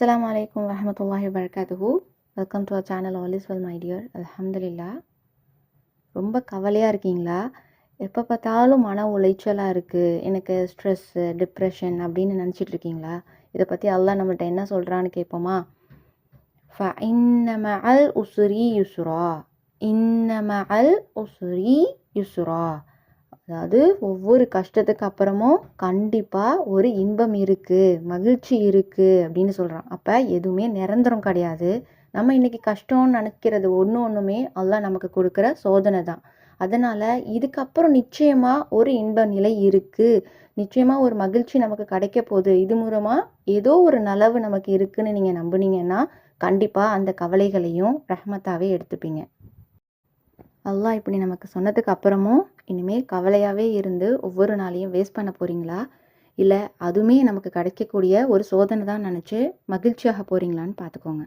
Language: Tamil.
அஸ்லாம் அலைக்கும் வரமத்துல்லாஹி வபரகாத்துஹு welcome to our channel all is well my dear அலமதுல்லா ரொம்ப கவலையாக இருக்கீங்களா? எப்போ பார்த்தாலும் மன உளைச்சலாக இருக்குது எனக்கு ஸ்ட்ரெஸ்ஸு டிப்ரெஷன் அப்படின்னு நினச்சிட்டு இருக்கீங்களா? இதை பற்றி அல்லா நம்மள்ட்ட என்ன சொல்கிறான்னு கேட்போமா ஃப இன்னம அல் உசுரி யுசுரா இன்னம அல் உசுரி யுசுரா அதாவது ஒவ்வொரு கஷ்டத்துக்கு அப்புறமும் கண்டிப்பாக ஒரு இன்பம் இருக்குது மகிழ்ச்சி இருக்குது அப்படின்னு சொல்கிறான் அப்போ எதுவுமே நிரந்தரம் கிடையாது. நம்ம இன்றைக்கி கஷ்டம்னு நினைக்கிறது ஒன்று ஒன்றுமே அதெல்லாம் நமக்கு கொடுக்குற சோதனை தான். அதனால் இதுக்கப்புறம் நிச்சயமாக ஒரு இன்ப நிலை இருக்குது நிச்சயமாக ஒரு மகிழ்ச்சி நமக்கு கிடைக்க போகுது. இது மூலமாக ஏதோ ஒரு நலவு நமக்கு இருக்குன்னு நீங்கள் நம்புனீங்கன்னா கண்டிப்பாக அந்த கவலைகளையும் ரஹமத்தாகவே எடுத்துப்பீங்க. அல்லாஹ் இப்படி நமக்கு சொன்னதுக்கு அப்புறமும் இனிமேல் கவலையாகவே இருந்து ஒவ்வொரு நாளையும் வேஸ்ட் பண்ண போகிறீங்களா இல்லை அதுவுமே நமக்கு கிடைக்கக்கூடிய ஒரு சோதனை தான் நினச்சி மகிழ்ச்சியாக போகிறீங்களான்னு பார்த்துக்கோங்க.